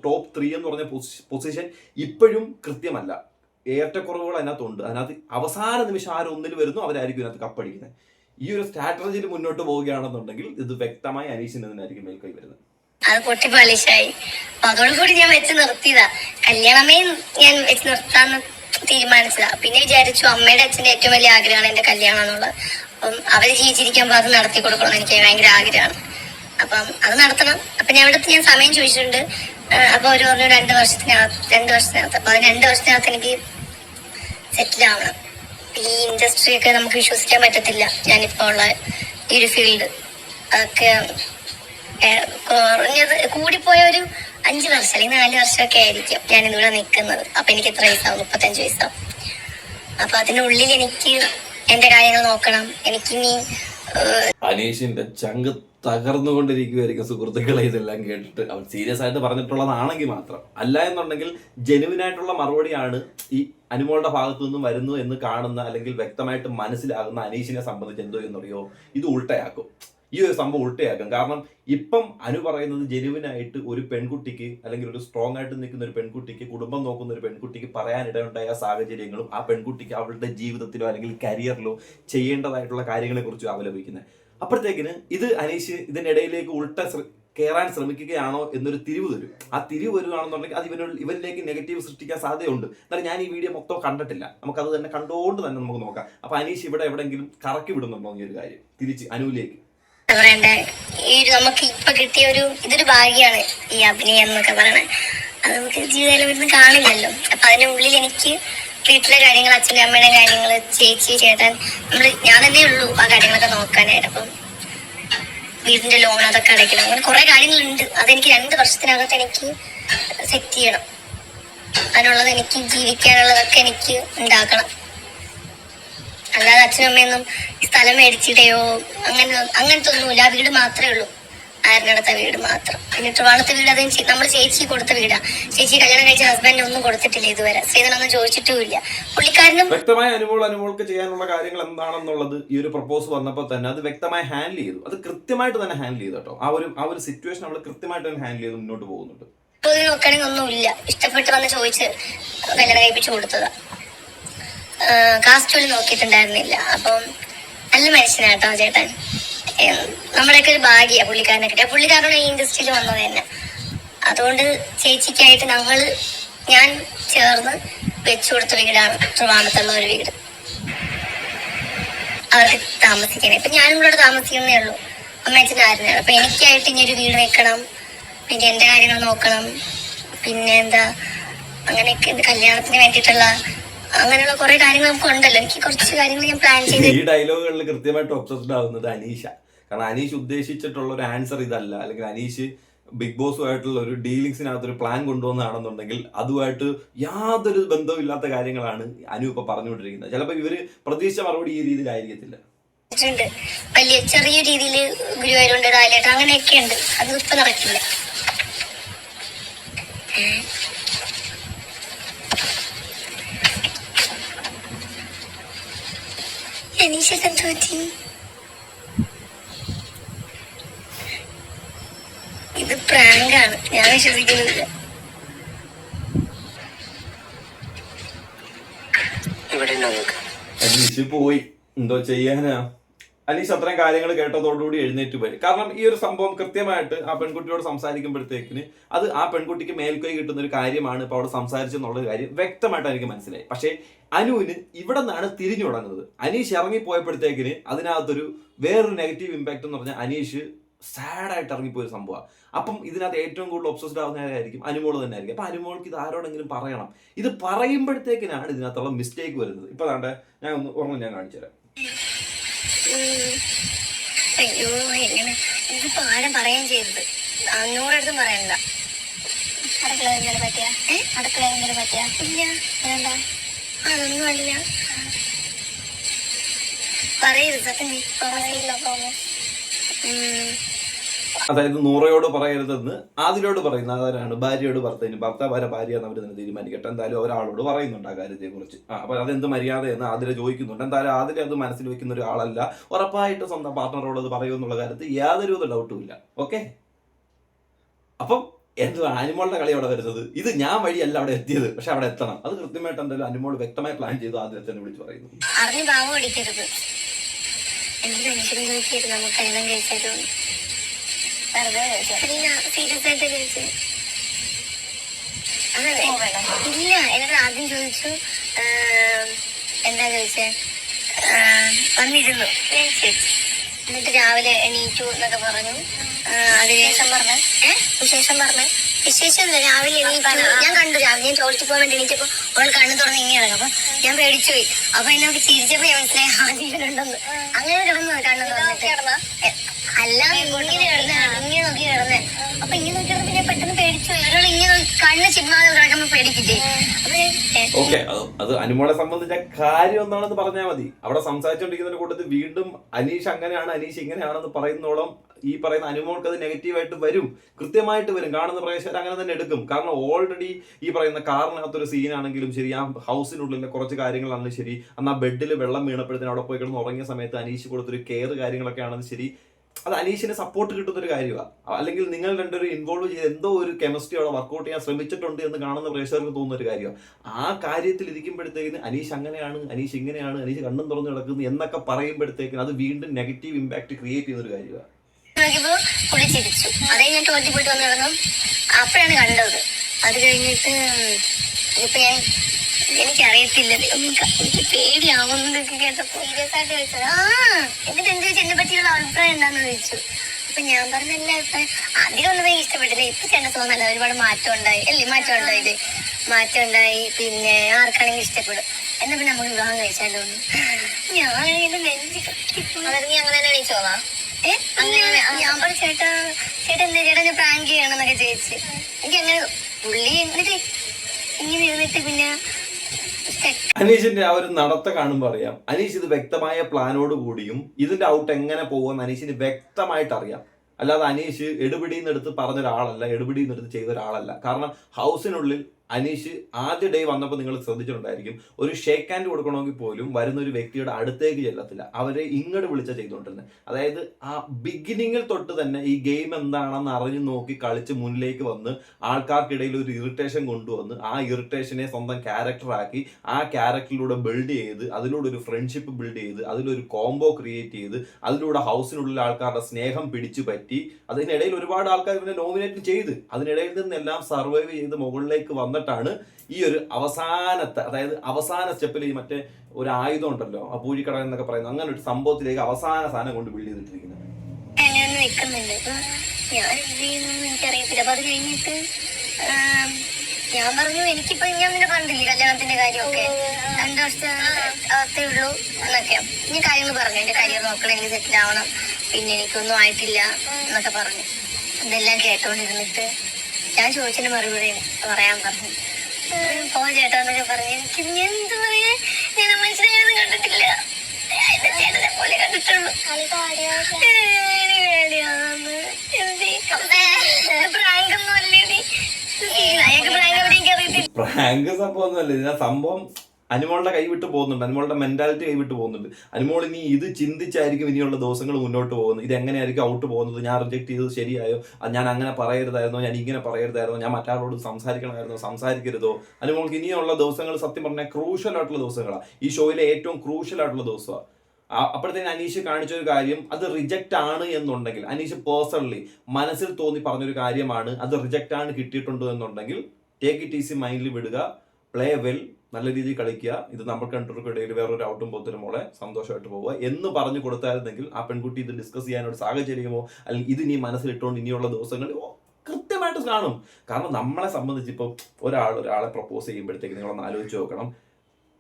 ടോപ്പ് ത്രീ എന്ന് പറഞ്ഞ പൊസിഷൻ ഇപ്പോഴും കൃത്യമല്ല. ഏറ്റക്കുറവുകൾ അതിനകത്തുണ്ട്. അതിനകത്ത് അവസാന നിമിഷം ആരും ഒന്നിൽ വരുന്നു അവരായിരിക്കും ഇതിനകത്ത് കപ്പടിക്കുന്നത്. ഈ ഒരു സ്ട്രാറ്റജിയിൽ മുന്നോട്ട് പോവുകയാണെന്നുണ്ടെങ്കിൽ ഇത് വ്യക്തമായി അനീഷിന് തന്നെയായിരിക്കും മേൽക്കൈ വരുന്നത്. അത് പൊട്ടി അപ്പൊ അതോടുകൂടി ഞാൻ വെച്ച് നിർത്തിയതാ. കല്യാണമേ ഞാൻ വെച്ച് നിർത്താന്ന് തീരുമാനിച്ചതാ. പിന്നെ വിചാരിച്ചു അമ്മയുടെ അച്ഛന്റെ ഏറ്റവും വലിയ ആഗ്രഹമാണ് എന്റെ കല്യാണം എന്നുള്ളത്. അപ്പം അവർ ജീവിച്ചിരിക്കുമ്പോൾ അത് നടത്തി കൊടുക്കണം എനിക്ക് ഭയങ്കര ആഗ്രഹമാണ്. അപ്പം അത് നടത്തണം. അപ്പൊ ഞാൻ ഇവിടുത്തെ ഞാൻ സമയം ചോദിച്ചിട്ടുണ്ട്. അപ്പൊ ഒരു പറഞ്ഞു രണ്ട് വർഷത്തിനകത്ത് രണ്ട് വർഷത്തിനകത്ത്. അപ്പൊ രണ്ട് വർഷത്തിനകത്ത് എനിക്ക് സെറ്റിൽ ആവണം. ഈ ഇൻഡസ്ട്രി ഒക്കെ നമുക്ക് വിശ്വസിക്കാൻ പറ്റത്തില്ല. ഞാനിപ്പോ ഉള്ള ഈ ഒരു ഫീൽഡ് അതൊക്കെ കുറഞ്ഞത് കൂടിപ്പോയ ഒരു അഞ്ച് വർഷം അല്ലെങ്കിൽ നാല് വർഷമൊക്കെ ആയിരിക്കും ഞാൻ ഇതിവിടെ നിൽക്കുന്നത്. അപ്പൊ എനിക്ക് എത്ര വയസ്സാവും? മുപ്പത്തഞ്ച് വയസ്സാവും. അപ്പൊ അതിനുള്ളിൽ എനിക്ക് എന്റെ കാര്യങ്ങൾ നോക്കണം. എനിക്കിനി അനീഷിന്റെ ചങ്ക് തകർന്നുകൊണ്ടിരിക്കുമായിരിക്കും സുഹൃത്തുക്കളെ ഇതെല്ലാം കേട്ടിട്ട്. അവൻ സീരിയസ് ആയിട്ട് പറഞ്ഞിട്ടുള്ളതാണെങ്കിൽ മാത്രം. അല്ല എന്നുണ്ടെങ്കിൽ ജെനുവിൻ ആയിട്ടുള്ള മറുപടിയാണ് ഈ അനുമോളുടെ ഭാഗത്തു നിന്നും വരുന്നു എന്ന് കാണുന്ന അല്ലെങ്കിൽ വ്യക്തമായിട്ട് മനസ്സിലാകുന്ന അനീഷിനെ സംബന്ധിച്ച് എന്തോ എന്നറിയോ? ഇത് ഉൾട്ടയാക്കും. ഈ ഒരു സംഭവം ഉൾട്ടയാക്കും. കാരണം ഇപ്പം അനു പറയുന്നത് ജെനുവിനായിട്ട് ഒരു പെൺകുട്ടിക്ക് അല്ലെങ്കിൽ ഒരു സ്ട്രോങ് ആയിട്ട് നിൽക്കുന്ന ഒരു പെൺകുട്ടിക്ക് കുടുംബം നോക്കുന്ന ഒരു പെൺകുട്ടിക്ക് പറയാനിടയുണ്ടായ സാഹചര്യങ്ങളും ആ പെൺകുട്ടിക്ക് അവളുടെ ജീവിതത്തിലോ അല്ലെങ്കിൽ കരിയറിലോ ചെയ്യേണ്ടതായിട്ടുള്ള കാര്യങ്ങളെ അവലംബിക്കുന്നത് അപ്പോഴത്തേക്കിന് ഇത് അനീഷ് ഇതിനിടയിലേക്ക് ഉൾട്ട കയറാൻ ശ്രമിക്കുകയാണോ എന്നൊരു തിരിവ് തരും ആ തിരിവ് വരുവാണെന്നുണ്ടെങ്കിൽ അത് ഇവനു ഇവനിലേക്ക് നെഗറ്റീവ് സൃഷ്ടിക്കാൻ സാധ്യതയുണ്ട്. എന്നാലും ഞാൻ ഈ വീഡിയോ മൊത്തം കണ്ടിട്ടില്ല. നമുക്കത് തന്നെ കണ്ടുകൊണ്ട് തന്നെ നമുക്ക് നോക്കാം. അപ്പൊ അനീഷ് ഇവിടെ എവിടെയെങ്കിലും കറക്കി വിടുന്നുണ്ടോ ഈ ഒരു കാര്യം? തിരിച്ച് അനുവിലേക്ക്. പറയണ്ടേ? ഈ നമുക്ക് ഇപ്പൊ കിട്ടിയ ഒരു ഇതൊരു ഭാഗ്യമാണ് ഈ അഭിനയം എന്നൊക്കെ പറയണേ. അത് നമുക്ക് ജീവിതം കാണില്ലല്ലോ. അപ്പൊ അതിനുള്ളിൽ എനിക്ക് വീട്ടിലെ കാര്യങ്ങൾ അച്ഛന്റെ അമ്മയുടെ കാര്യങ്ങൾ ചേച്ചി ചേട്ടൻ നമ്മൾ ഞാൻ തന്നെ ഉള്ളൂ ആ കാര്യങ്ങളൊക്കെ നോക്കാനായിട്ട്. അപ്പം വീടിന്റെ ലോൺ അതൊക്കെ അടയ്ക്കണം. അങ്ങനെ കുറെ കാര്യങ്ങളുണ്ട്. അതെനിക്ക് രണ്ട് വർഷത്തിനകത്ത് എനിക്ക് സെറ്റ് ചെയ്യണം. അതിനുള്ളത് എനിക്ക് ജീവിക്കാനുള്ളതൊക്കെ എനിക്ക് ഉണ്ടാക്കണം. അല്ലാതെ അച്ഛനും അമ്മയൊന്നും സ്ഥലം മേടിച്ചിടയോ അങ്ങനെ അങ്ങനത്തെ ഒന്നുമില്ല ആ വീട് മാത്രമേ ഉള്ളൂ. ആരിനടുത്ത വീട് മാത്രം. എന്നിട്ട് ട്രിവാണത്തെ വീട് അത് നമ്മൾ ചേച്ചി കൊടുത്ത വീടാ. ചേച്ചി കല്യാണം കഴിച്ച ഹസ്ബൻഡ് ഒന്നും കൊടുത്തിട്ടില്ല ഇതുവരെ. ശ്രീധനൊന്നും ചോദിച്ചിട്ടുമില്ല. പുള്ളിക്കാരനും വ്യക്തമായ അനുമോൾ അനുമോൾക്ക് ചെയ്യാനുള്ള കാര്യങ്ങൾ എന്താണെന്നുള്ളത് ഈ ഒരു പ്രപ്പോസ് വന്നപ്പോൾ തന്നെ അത് വ്യക്തമായി ഹാൻഡിൽ ചെയ്തു. അത് കൃത്യമായിട്ട് തന്നെ ഹാൻഡിൽ ചെയ്തു കേട്ടോ. ആ ഒരു ആ ഒരു സിറ്റുവേഷൻ അവൾ കൃത്യമായിട്ട് തന്നെ ഹാൻഡിൽ ചെയ്ത് മുന്നോട്ട് പോകുന്നുണ്ട്. നോക്കണെങ്കിൽ ഒന്നുമില്ല ഇഷ്ടപ്പെട്ട് വന്ന് ചോദിച്ച് കല്യാണം കഴിപ്പിച്ചു കൊടുത്തതാ. കാസ്റ്റ് നോക്കിയിട്ടുണ്ടായിരുന്നില്ല. അപ്പം നല്ല മനുഷ്യനാട്ടോ ചേട്ടൻ. ഏം, നമ്മുടെയൊക്കെ ഒരു ഭാഗ്യ പുള്ളിക്കാരനെ കിട്ടിയ പുള്ളിക്കാരനാണ് ഈ ഇൻഡസ്ട്രിയിൽ വന്നത് തന്നെ. അതുകൊണ്ട് ചേച്ചിക്കായിട്ട് നമ്മൾ ഞാൻ ചേർന്ന് വെച്ചു കൊടുത്ത വീടാണ് ട്രിവാണ്ടത്തുള്ള ഒരു വീട്. അവർക്ക് താമസിക്കണേ ഇപ്പൊ ഞാനും ഇവിടെ താമസിക്കുന്നേ ഉള്ളൂ. അമ്മയച്ചൻ ആയിരുന്നു അപ്പൊ എനിക്കായിട്ട് ഇനി ഒരു വീട് വെക്കണം. പിന്നെ എന്റെ കാര്യങ്ങൾ നോക്കണം. പിന്നെ എന്താ അങ്ങനെയൊക്കെ കല്യാണത്തിന് വേണ്ടിയിട്ടുള്ള അങ്ങനെയുള്ള കുറെ കാര്യങ്ങൾ നമുക്ക് ഉണ്ടല്ലോ. എനിക്ക് കുറച്ച് കാര്യങ്ങൾ ഞാൻ പ്ലാൻ ചെയ്ത് ഈ ഡയലോഗുകളിൽ കൃത്യമായിട്ട് ഒബ്സസ്ഡ് ആവുന്നത് അനീഷ. കാരണം അനീഷ് ഉദ്ദേശിച്ചിട്ടുള്ള ഒരു ആൻസർ ഇതല്ല. അല്ലെങ്കിൽ അനീഷ് ബിഗ് ബോസുമായിട്ടുള്ള ഒരു ഡീലിങ്സിനകത്ത് ഒരു പ്ലാൻ കൊണ്ടുവന്നതാണെന്നുണ്ടെങ്കിൽ അതുമായിട്ട് യാതൊരു ബന്ധവുമില്ലാത്ത കാര്യങ്ങളാണ് അനു ഇപ്പൊ പറഞ്ഞുകൊണ്ടിരിക്കുന്നത്. ചിലപ്പോൾ ഇവർ പ്രതീക്ഷിച്ച മറുപടി ഈ രീതിയിലായിരിക്കത്തില്ല. വലിയ ചെറിയ രീതിയിൽ ഗുരുവായൂരുണ്ട് രാലേട്ട് അങ്ങനെയൊക്കെ ഉണ്ട്. അത് ഇപ്പൊ നടക്കില്ല. അനീഷ് എന്ത് ഇത് പ്രാങ്കാണ്. ഞാൻ വിശ്വസിക്കുന്നില്ല. പോയി. എന്തോ ചെയ്യാനാ? അനീഷ് അത്രയും കാര്യങ്ങൾ കേട്ടതോടുകൂടി എഴുന്നേറ്റ് പോയി. കാരണം ഈ ഒരു സംഭവം കൃത്യമായിട്ട് ആ പെൺകുട്ടിയോട് സംസാരിക്കുമ്പോഴത്തേക്കിന് അത് ആ പെൺകുട്ടിക്ക് മേൽക്കൈ കിട്ടുന്ന ഒരു കാര്യമാണ് ഇപ്പൊ അവിടെ സംസാരിച്ചെന്നുള്ള കാര്യം വ്യക്തമായിട്ട് എനിക്ക് മനസ്സിലായി. പക്ഷേ അനുവിന് ഇവിടെ നിന്നാണ് തിരിഞ്ഞു തുടങ്ങുന്നത്. അനീഷ് ഇറങ്ങിപ്പോയപ്പോഴത്തേക്കിന് അതിനകത്തൊരു വേറൊരു നെഗറ്റീവ് ഇമ്പാക്റ്റ് എന്ന് പറഞ്ഞാൽ അനീഷ് സാഡായിട്ട് ഇറങ്ങിപ്പോയ ഒരു സംഭവമാണ് അപ്പം ഇതിനകത്ത് ഏറ്റവും കൂടുതൽ ഒബ്സസ്ഡ് ആവുന്ന ആരായിരിക്കും അനുമോൾ തന്നെ ആയിരിക്കും അപ്പം അനുമോൾക്ക് ഇത് ആരോടെങ്കിലും പറയണം. ഇത് പറയുമ്പോഴത്തേക്കിനാണ് ഇതിനകത്തുള്ള മിസ്റ്റേക്ക് വരുന്നത്. ഇപ്പൊ താണ്ടെ ഞാൻ ഒന്ന് ഓർമ്മ ഞാൻ കാണിച്ചു തരാം. ഉം. അയ്യോ എങ്ങനെ? ഇതിപ്പോ ആരും പറയാൻ ചെയ്തത് അഞ്ഞൂറടുത്തും പറയണ്ട. അടുക്കള എന്തെങ്കിലും പറ്റിയ? അടുക്കള എന്തെങ്കിലും പറ്റിയ? ഇല്ല. വേണ്ട. അതൊന്നും അല്ല പറയരുത്. സത്യം. നീ പറയില്ല പ്രോമിസ് അതായത് നൂറയോട് പറയരുതെന്ന് ആദിലോട് പറയുന്ന ആരാണ്? ഭാര്യയോട് ഭർത്താവിന് ഭർത്താവ് ആരാ ഭാര്യ എന്ന് അവർ തന്നെ തീരുമാനിക്കട്ടെ. എന്തായാലും ഒരാളോട് പറയുന്നുണ്ട് ആ കാര്യത്തെ കുറിച്ച് ആ അപ്പൊ അതെന്ത് മര്യാദ എന്ന് ആദില ചോദിക്കുന്നുണ്ട്. എന്തായാലും ആദില അത് മനസ്സിൽ വെക്കുന്ന ഒരാളല്ല. ഉറപ്പായിട്ട് സ്വന്തം പാർട്ട്ണറോട് അത് പറയുമെന്നുള്ള കാര്യത്തിൽ യാതൊരു ഡൗട്ടും ഇല്ല. ഓക്കെ അപ്പം എന്തോ അനിമോളുടെ കളി അവിടെ വരുന്നത്. ഇത് ഞാൻ വഴിയല്ല അവിടെ എത്തിയത്. പക്ഷെ അവിടെ എത്തണം. അത് കൃത്യമായിട്ട് എന്തായാലും അനിമോൾ വ്യക്തമായി പ്ലാൻ ചെയ്തു ആദ്യം തന്നെ വിളിച്ച് പറയുന്നു. എന്ത് മനുഷ്യരും ചോദിക്കരുത് നമുക്ക് കഴിച്ചാലും വെറുതെ സീരിയസ് ആയിട്ട് ചോദിച്ചു ഇല്ല എന്നോട് ആദ്യം ചോദിച്ചു എന്താ ചോദിച്ചേ വന്നിരുന്നു ഞാൻ ചോദിച്ചു എന്നിട്ട് രാവിലെ എണീറ്റു എന്നൊക്കെ പറഞ്ഞു അതിനുശേഷം പറഞ്ഞു ഏഹ് വിശേഷം പറഞ്ഞു വിശേഷം എന്താ രാവിലെ എണീറ്റു ഞാൻ കണ്ടു രാവിലെ ഞാൻ ചോദിച്ചു പോകാൻ വേണ്ടി എണീറ്റപ്പോ അവൾ കണ്ണു തുറന്ന് ഇങ്ങനെ അപ്പൊ ഞാൻ പേടിച്ചു പോയി അപ്പൊ എന്നെ നമുക്ക് ചിരിച്ചപ്പോ ഞാൻ മനസ്സിലായി ആദ്യം ഉണ്ടെന്ന് അങ്ങനെ കിടന്നു കണ്ണു തുറന്നിട്ട് അല്ല ഇങ്ങനെ കിടന്ന ഇങ്ങനെ നോക്കി കിടന്നെ അപ്പൊ ഇങ്ങനെ നോക്കി ഞാൻ പെട്ടെന്ന് പേടിച്ചു. ഒരാൾ ഇങ്ങനെ കണ്ണ് ചിമ്മാതെ കിടക്കുമ്പോ പേടിക്കില്ലേ? ഓക്കെ അത് അനുമോളെ സംബന്ധിച്ച കാര്യം എന്താണെന്ന് പറഞ്ഞാൽ മതി. അവിടെ സംസാരിച്ചോണ്ടിരിക്കുന്ന കൂട്ടത്തിൽ വീണ്ടും അനീഷ് അങ്ങനെയാണ് അനീഷ് ഇങ്ങനെയാണെന്ന് പറയുന്നോളം ഈ പറയുന്ന അനുമോൾക്ക് അത് നെഗറ്റീവായിട്ട് വരും. കൃത്യമായിട്ട് വരും. കാണുന്ന പ്രേക്ഷകർ അങ്ങനെ തന്നെ എടുക്കും. കാരണം ഓൾറെഡി ഈ പറയുന്ന കാറിനകത്തൊരു സീനാണെങ്കിലും ശരി ആ ഹൗസിനുള്ളിലെ കുറച്ച് കാര്യങ്ങളാണെങ്കിലും ശരി അന്ന് ആ ബെഡിൽ വെള്ളം വീണപ്പോഴത്തേനും അവിടെ പോയി കിടന്ന് ഉറങ്ങിയ സമയത്ത് അനീഷ് കൊടുത്തൊരു കെയർ കാര്യങ്ങളൊക്കെ ആണെന്ന് ശരി അത് അനീഷിന് സപ്പോർട്ട് കിട്ടുന്ന ഒരു കാര്യമാണ് അല്ലെങ്കിൽ നിങ്ങൾ രണ്ടുപേരും ഇൻവോൾവ് ചെയ്ത് എന്തോ ഒരു കെമിസ്ട്രി അവിടെ വർക്കൗട്ട് ചെയ്യാൻ ശ്രമിച്ചിട്ടുണ്ട് എന്ന് കാണുന്ന പ്രേക്ഷകർക്ക് തോന്നുന്ന ഒരു കാര്യമാണ് ആ കാര്യത്തിൽ ഇരിക്കുമ്പോഴത്തേക്കിന് അനീഷ് അങ്ങനെയാണ് അനീഷ് ഇങ്ങനെയാണ് അനീഷ് കണ്ണും തുറന്നു കിടക്കുന്നു എന്നൊക്കെ പറയുമ്പോഴത്തേക്കിന് അത് വീണ്ടും നെഗറ്റീവ് ഇമ്പാക്ട് ക്രിയേറ്റ് ചെയ്യുന്ന ഒരു കാര്യമാണ് അപ്പോഴാണ് കണ്ടത്. അത് കഴിഞ്ഞിട്ട് ഞാൻ എനിക്കറിയത്തില്ല. എനിക്ക് പേടിയാവുന്നതൊക്കെ കേട്ടപ്പോ. സീരിയസ് ആയിട്ട് ചോദിച്ചത് ആ എന്നിട്ട് എന്ത് ചോദിച്ചു എന്നെ പറ്റിയുള്ള അഭിപ്രായം എന്താന്ന് ചോദിച്ചു. അപ്പൊ ഞാൻ പറഞ്ഞല്ല അഭിപ്രായം ഒന്നും എനിക്ക് ഇഷ്ടപ്പെട്ടില്ല. ഇപ്പൊ ചേട്ടൻ തോന്നല്ല ഒരുപാട് മാറ്റം ഉണ്ടായി. അല്ലേ മാറ്റം ഉണ്ടായില്ലേ മാറ്റം ഉണ്ടായി. പിന്നെ ആർക്കാണെങ്കിലും ഇഷ്ടപ്പെടും. എന്നാ പിന്നെ നമുക്ക് വിവാഹം കഴിച്ചാലോ ഞാൻ എന്റെ നെഞ്ച് കത്തിപ്പോയി. അങ്ങനെ തന്നെ ചോന്നാ ഞാൻ പറഞ്ഞു ചേട്ടാ ചേട്ടാ എന്താ ചേട്ടാ ഞാൻ പ്രാങ്ക് ചെയ്യണമെന്നൊക്കെ ചോദിച്ച്. എനിക്ക് അങ്ങനെ പുള്ളി എന്നിട്ട് ഇങ്ങനെ ഇരുന്നിട്ട് പിന്നെ അനീഷിന്റെ ആ ഒരു നടത്ത കാണുമ്പോൾ അറിയാം. അനീഷ് ഇത് വ്യക്തമായ പ്ലാനോട് കൂടിയും ഇതിന്റെ ഔട്ട് എങ്ങനെ പോകുമെന്ന് അനീഷിന് വ്യക്തമായിട്ട് അറിയാം. അല്ലാതെ അനീഷ് എടുപിടിയിൽ നിന്ന് പറഞ്ഞ ഒരാളല്ല എടുപിടിയിൽ ചെയ്ത ഒരാളല്ല. കാരണം ഹൗസിനുള്ളിൽ അനീഷ് ആദ്യ ഡേ വന്നപ്പോൾ നിങ്ങൾ ശ്രദ്ധിച്ചിട്ടുണ്ടായിരിക്കും ഒരു ഷേക്ക് ഹാൻഡ് കൊടുക്കണമെങ്കിൽ പോലും വരുന്ന ഒരു വ്യക്തിയുടെ അടുത്തേക്ക് ചെല്ലത്തില്ല. അവരെ ഇങ്ങോട്ട് വിളിച്ച ചെയ്തുകൊണ്ടിരുന്നത് അതായത് ആ ബിഗിനിങ്ങിൽ തൊട്ട് തന്നെ ഈ ഗെയിം എന്താണെന്ന് അറിഞ്ഞു നോക്കി കളിച്ച് മുന്നിലേക്ക് വന്ന് ആൾക്കാർക്കിടയിൽ ഒരു ഇറിറ്റേഷൻ കൊണ്ടുവന്ന് ആ ഇറിറ്റേഷനെ സ്വന്തം ക്യാരക്ടറാക്കി ആ ക്യാരക്ടറിലൂടെ ബിൽഡ് ചെയ്ത് അതിലൂടെ ഒരു ഫ്രണ്ട്ഷിപ്പ് ബിൽഡ് ചെയ്ത് അതിലൊരു കോംബോ ക്രിയേറ്റ് ചെയ്ത് അതിലൂടെ ഹൗസിനുള്ളിൽ ആൾക്കാരുടെ സ്നേഹം പിടിച്ചു പറ്റി അതിനിടയിൽ ഒരുപാട് ആൾക്കാർ ഇതിനെ നോമിനേറ്റ് ചെയ്ത്. അതിനിടയിൽ നിന്നെല്ലാം സർവൈവ് ചെയ്ത് മുകളിലേക്ക് വന്നിട്ടാണ് ഈ ഒരു അവസാനത്തെ അതായത് അവസാന സ്റ്റെപ്പിൽ ഈ മറ്റേ ഒരു ആയുധം ഉണ്ടല്ലോ ആ പൂഴിക്കട എന്നൊക്കെ പറയുന്നത് അങ്ങനെ ഒരു സംഭവത്തിലേക്ക് അവസാന സാധനം കൊണ്ട് ബിൽഡ് ചെയ്തിട്ടിരിക്കുന്നത്. ഞാൻ ഞാൻ പറഞ്ഞു എനിക്കിപ്പോ ഞാൻ നിന്നെ പറഞ്ഞില്ലേ കല്യാണത്തിന്റെ കാര്യമൊക്കെ. രണ്ടു വർഷത്തെ അകത്തേ ഉള്ളൂ എന്നൊക്കെ. ഞാൻ കാര്യങ്ങൾ പറഞ്ഞു. എന്റെ കരിയർ നോക്കണം എനിക്ക് സെറ്റിൽ ആവണം പിന്നെ എനിക്കൊന്നും ആയിട്ടില്ല എന്നൊക്കെ പറഞ്ഞു. ഇതെല്ലാം കേട്ടോണ്ടിരുന്നിട്ട് ഞാൻ ചോദിച്ചതിന് മറുപടി പറയാൻ പറഞ്ഞു. ഫോൺ ചേട്ടാ എന്നൊക്കെ പറഞ്ഞു എനിക്ക് എന്ത് പറയാ? ഞാൻ മനുഷ്യനെ കണ്ടിട്ടില്ല. ചേട്ടനെ പോലെ കണ്ടിട്ടുള്ളൂ. പ്രാങ്ക് സംഭവം ഒന്നുമല്ല ഇതിനാ സംഭവം അനുമോളുടെ കൈവിട്ട് പോകുന്നുണ്ട്. അനുമോളുടെ മെന്റാലിറ്റി കൈവിട്ട് പോകുന്നുണ്ട്. അനുമോൾ ഇനി ഇത് ചിന്തിച്ചായിരിക്കും ഇനിയുള്ള ദിവസങ്ങൾ മുന്നോട്ട് പോകുന്നത്. ഇത് എങ്ങനെയായിരിക്കും ഔട്ട് പോകുന്നത്? ഞാൻ റിജക്ട് ചെയ്തത് ശരിയായോ? ഞാൻ അങ്ങനെ പറയരുതായിരുന്നോ? ഞാൻ ഇങ്ങനെ പറയരുതായിരുന്നോ? ഞാൻ മറ്റാളോട് സംസാരിക്കണമായിരുന്നോ? സംസാരിക്കരുതോ? അനുമോൾക്ക് ഇനിയുള്ള ദിവസങ്ങൾ സത്യം പറഞ്ഞാൽ ക്രൂഷ്യൽ ആയിട്ടുള്ള ദിവസങ്ങളാണ് ഈ ഷോയിലെ ഏറ്റവും ക്രൂഷ്യൽ ആയിട്ടുള്ള ദിവസമാണ് അപ്പോഴത്തേന് അനീഷ് കാണിച്ച ഒരു കാര്യം അത് റിജക്റ്റ് ആണ് എന്നുണ്ടെങ്കിൽ അനീഷ് പേഴ്സണലി മനസ്സിൽ തോന്നി പറഞ്ഞൊരു കാര്യമാണ് അത് റിജക്റ്റ് ആണ് കിട്ടിയിട്ടുണ്ട് എന്നുണ്ടെങ്കിൽ ടേക്ക് ഇറ്റ് ഈസി മൈൻഡിൽ വിടുക. പ്ലേ വെൽ നല്ല രീതിയിൽ കളിക്കുക. ഇത് നമുക്ക് രണ്ടുപേർക്കിടയിൽ വേറൊരു ഔട്ടും പോത്തിനും മോളെ സന്തോഷമായിട്ട് പോവുക. എന്ന് പറഞ്ഞു കൊടുത്തായിരുന്നെങ്കിൽ ആ പെൺകുട്ടി ഇത് ഡിസ്കസ് ചെയ്യാനൊരു സാഹചര്യമോ അല്ലെങ്കിൽ ഇത് നീ മനസ്സിലിട്ടുകൊണ്ട് ഇനിയുള്ള ദിവസങ്ങളിൽ കൃത്യമായിട്ട് കാണും. കാരണം നമ്മളെ സംബന്ധിച്ച് ഇപ്പോൾ ഒരാൾ ഒരാളെ പ്രപ്പോസ് ചെയ്യുമ്പോഴത്തേക്ക് നിങ്ങളൊന്ന് ആലോചിച്ച് നോക്കണം.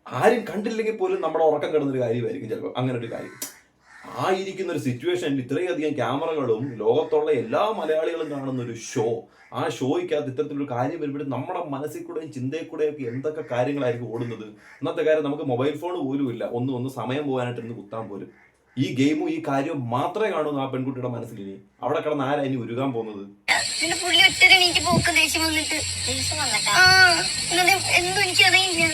ആരും കണ്ടില്ലെങ്കിൽ പോലും നമ്മുടെ ഉറക്കം കിടന്നൊരു കാര്യമായിരിക്കും ചിലപ്പോൾ അങ്ങനെ ഒരു കാര്യം. ആ ഇരിക്കുന്ന ഒരു സിറ്റുവേഷനിൽ ഇത്രയധികം ക്യാമറകളും ലോകത്തുള്ള എല്ലാ മലയാളികളും കാണുന്ന ഒരു ഷോ ആ ഷോയ്ക്കകത്ത് ഇത്തരത്തിലൊരു കാര്യം വരുമ്പോഴും നമ്മുടെ മനസ്സിൽ കൂടെയും ചിന്തയിൽ കൂടെയും ഒക്കെ എന്തൊക്കെ കാര്യങ്ങളായിരിക്കും ഓടുന്നത്? ഇന്നത്തെ കാര്യം നമുക്ക് മൊബൈൽ ഫോൺ പോലും ഇല്ല. ഒന്ന് ഒന്ന് സമയം പോകാനായിട്ട് ഇന്ന് കുത്താൻ പോലും. ഈ ഗെയിമും ഈ കാര്യവും മാത്രമേ കാണൂ ആ പെൺകുട്ടിയുടെ മനസ്സിൽ ഇനി. അവിടെ കിടന്ന് ആരാ ഇനി ഉരുകാൻ പോകുന്നത്? പിന്നെ പുള്ളി ഒറ്റ എനിക്ക് പോക്ക് ദേഷ്യം വന്നിട്ട്. ദേഷ്യം വന്നിട്ടാ? എന്തോ എനിക്കറിയില്ല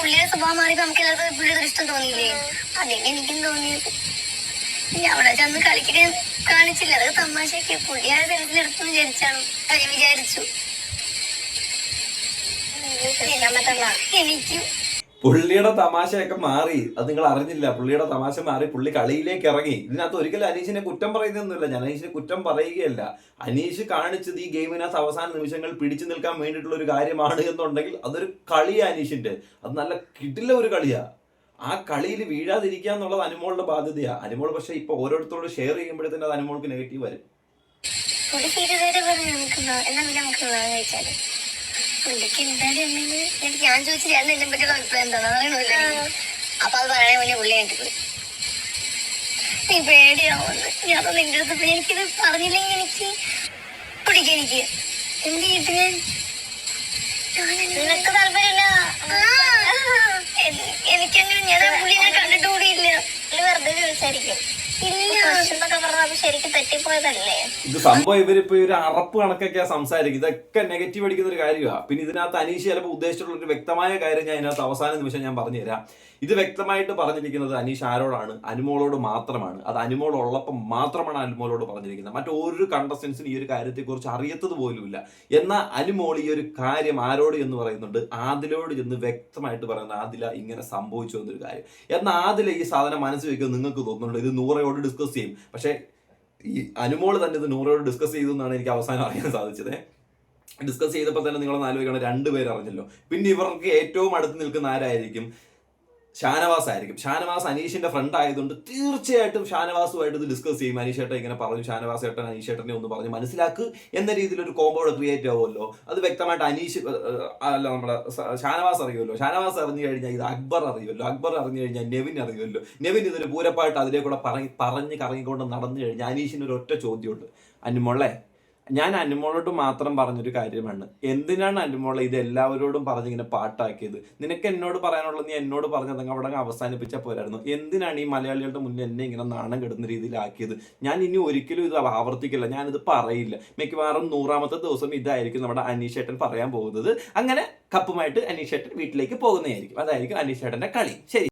പുള്ളിയുടെ സ്വഭാവം മാറി നമുക്ക് എല്ലാവർക്കും പുള്ളിയുടെ ഇഷ്ടം തോന്നിയില്ലേ? അതെ എനിക്കും തോന്നിയത് ഇനി അവിടെ ചെന്ന് കളിക്കാൻ കാണിച്ചില്ല. അത് തമാശക്ക് പുള്ളിയായ തരത്തിലെടുത്തു വിചാരിച്ചാണ്. അത് വിചാരിച്ചു. എനിക്കും പുള്ളിയുടെ തമാശയൊക്കെ മാറി. അത് നിങ്ങൾ അറിഞ്ഞില്ല. പുള്ളിയുടെ തമാശ മാറി പുള്ളി കളിയിലേക്ക് ഇറങ്ങി. ഇതിനകത്ത് ഒരിക്കലും അനീഷിനെ കുറ്റം പറയുന്നൊന്നുമില്ല. ഞാൻ അനീഷിനെ കുറ്റം പറയുകയല്ല. അനീഷ് കാണിച്ചത് ഈ ഗെയിമിനകത്ത് അവസാന നിമിഷങ്ങൾ പിടിച്ചു നിൽക്കാൻ വേണ്ടിയിട്ടുള്ള ഒരു കാര്യമാണ് എന്നുണ്ടെങ്കിൽ അതൊരു കളിയാ അനീഷിന്റെ. അത് നല്ല കിടില ഒരു കളിയാ. ആ കളിയിൽ വീഴാതിരിക്കുക എന്നുള്ളത് അനുമോളുടെ ബാധ്യതയാ. അനുമോൾ പക്ഷെ ഇപ്പൊ ഓരോരുത്തരോട് ഷെയർ ചെയ്യുമ്പോഴത്തേന് അത് അനുമോൾക്ക് നെഗറ്റീവ് വരും. പുള്ളിക്ക് എന്തായാലും എനിക്ക് ഞാൻ ചോദിച്ചു ചേട്ടൻ എന്നെ പറ്റിയുള്ള അഭിപ്രായം എന്താണ്? അറിയണമില്ല അപ്പൊ അത് പറയണേ മുന്നേ പുള്ളി എനിക്ക് പോയി. നീ പേടിയാവുന്നു ഞാൻ അപ്പൊ നിന്റെ അടുത്ത് പോയി. എനിക്കിത് പറഞ്ഞില്ലെങ്കിൽ എനിക്ക് പിടിക്കും എനിക്ക്. എന്ത് ചെയ്തു ഞാൻ? നിനക്ക് താല്പര്യമില്ല. എനിക്കങ്ങനെ ഞാൻ ആ പുള്ളിനെ കണ്ടിട്ട് കൂടിയില്ല വെറുതെ ചോദിച്ചായിരിക്കും. ഇത് സംഭവം ഇവരിപ്പോ ഒരു അറപ്പ് കണക്കൊക്കെയാ സംസാരിക്കും ഇതൊക്കെ നെഗറ്റീവ് അടിക്കുന്ന ഒരു കാര്യമാണ് പിന്നെ ഇതിനകത്ത് അനീഷ് ചിലപ്പോൾ ഉദ്ദേശിച്ചിട്ടുള്ള ഒരു വ്യക്തമായ കാര്യം ഞാൻ ഇതിനകത്ത് അവസാന നിമിഷം ഞാൻ പറഞ്ഞുതരാം. ഇത് വ്യക്തമായിട്ട് പറഞ്ഞിരിക്കുന്നത് അനീഷ് ആരോടാണ്? അനുമോളോട് മാത്രമാണ്. അത് അനുമോൾ ഉള്ളപ്പോൾ മാത്രമാണ് അനുമോളോട് പറഞ്ഞിരിക്കുന്നത്. മറ്റൊരു കണ്ടസ്റ്റൻസിന് ഈ ഒരു കാര്യത്തെക്കുറിച്ച് അറിയത്തത് പോലുമില്ല. എന്നാൽ അനുമോൾ ഈ ഒരു കാര്യം ആരോട് എന്ന് പറയുന്നുണ്ട്? ആദിലോട് ചെന്ന് വ്യക്തമായിട്ട് പറയുന്നത് ആദില ഇങ്ങനെ സംഭവിച്ചു എന്നൊരു കാര്യം. എന്നാൽ ആദില ഈ സാധനം മനസ്സിൽ നിങ്ങൾക്ക് തോന്നുന്നുണ്ട്. ഇത് നൂറയോട് ഡിസ്കസ് ചെയ്യും. പക്ഷേ ഈ അനുമോൾ തന്നെ ഇത് നൂറോട് ഡിസ്കസ് ചെയ്തു എന്നാണ് എനിക്ക് അവസാനം അറിയാൻ സാധിച്ചത്. ഡിസ്കസ് ചെയ്തപ്പോൾ തന്നെ നിങ്ങളൊന്ന് നാലുപേരാണ് രണ്ടുപേർ അറിഞ്ഞല്ലോ. പിന്നെ ഇവർക്ക് ഏറ്റവും അടുത്ത് നിൽക്കുന്ന ആരായിരിക്കും? ഷാനവാസ് ആയിരിക്കും ഷാനവാസ് അനീഷിന്റെ ഫ്രണ്ട് ആയതുകൊണ്ട് തീർച്ചയായിട്ടും ഷാനവാസുമായിട്ട് ഇത് ഡിസ്കസ് ചെയ്യും. അനീഷ് ഏട്ടൻ ഇങ്ങനെ പറഞ്ഞു ഷാനവാസ് ഏട്ടൻ അനീഷ് ഏട്ടനെ ഒന്ന് പറഞ്ഞ് മനസ്സിലാക്ക് എന്ന രീതിയിൽ ഒരു കോമ്പോഡ് ക്രിയേറ്റ് ആവുമല്ലോ. അത് വ്യക്തമായിട്ട് അനീഷ് അല്ല നമ്മുടെ ഷാനവാസ് അറിയുമല്ലോ. ഷാനവാസ് അറിഞ്ഞു കഴിഞ്ഞാൽ ഇത് അക്ബർ അറിയുമല്ലോ. അക്ബർ അറിഞ്ഞു കഴിഞ്ഞാൽ നെവിൻ അറിയുമല്ലോ. നെവിൻ ഇതൊരു പൂരപ്പായിട്ട് അതിലേക്കൂടെ പറഞ്ഞ് പറഞ്ഞ് കറങ്ങിക്കൊണ്ട് നടന്നു കഴിഞ്ഞാൽ അനീഷിന് ഒരു ഒറ്റ ചോദ്യമുണ്ട്. അനുമോളെ ഞാൻ അനുമോളോട് മാത്രം പറഞ്ഞൊരു കാര്യമാണ്. എന്തിനാണ് അനുമോളെ ഇത് എല്ലാവരോടും പറഞ്ഞിങ്ങനെ പാട്ടാക്കിയത്? നിനക്ക് എന്നോട് പറയാനുള്ളത് നീ എന്നോട് പറഞ്ഞതെങ്കിൽ അവിടെ അവസാനിപ്പിച്ചാൽ പോരായിരുന്നു. എന്തിനാണ് ഈ മലയാളികളുടെ മുന്നിൽ എന്നെ ഇങ്ങനെ നാണം കെടുന്ന രീതിയിലാക്കിയത്? ഞാൻ ഇനി ഒരിക്കലും ഇത് ആവർത്തിക്കില്ല. ഞാനിത് പറയില്ല. മിക്കവാറും നൂറാമത്തെ ദിവസം ഇതായിരിക്കും നമ്മുടെ അനീഷേട്ടൻ പറയാൻ പോകുന്നത്. അങ്ങനെ കപ്പുമായിട്ട് അനീഷേട്ടൻ വീട്ടിലേക്ക് പോകുന്നതായിരിക്കും. അതായിരിക്കും അനീഷേട്ടന്റെ കളി. ശരി.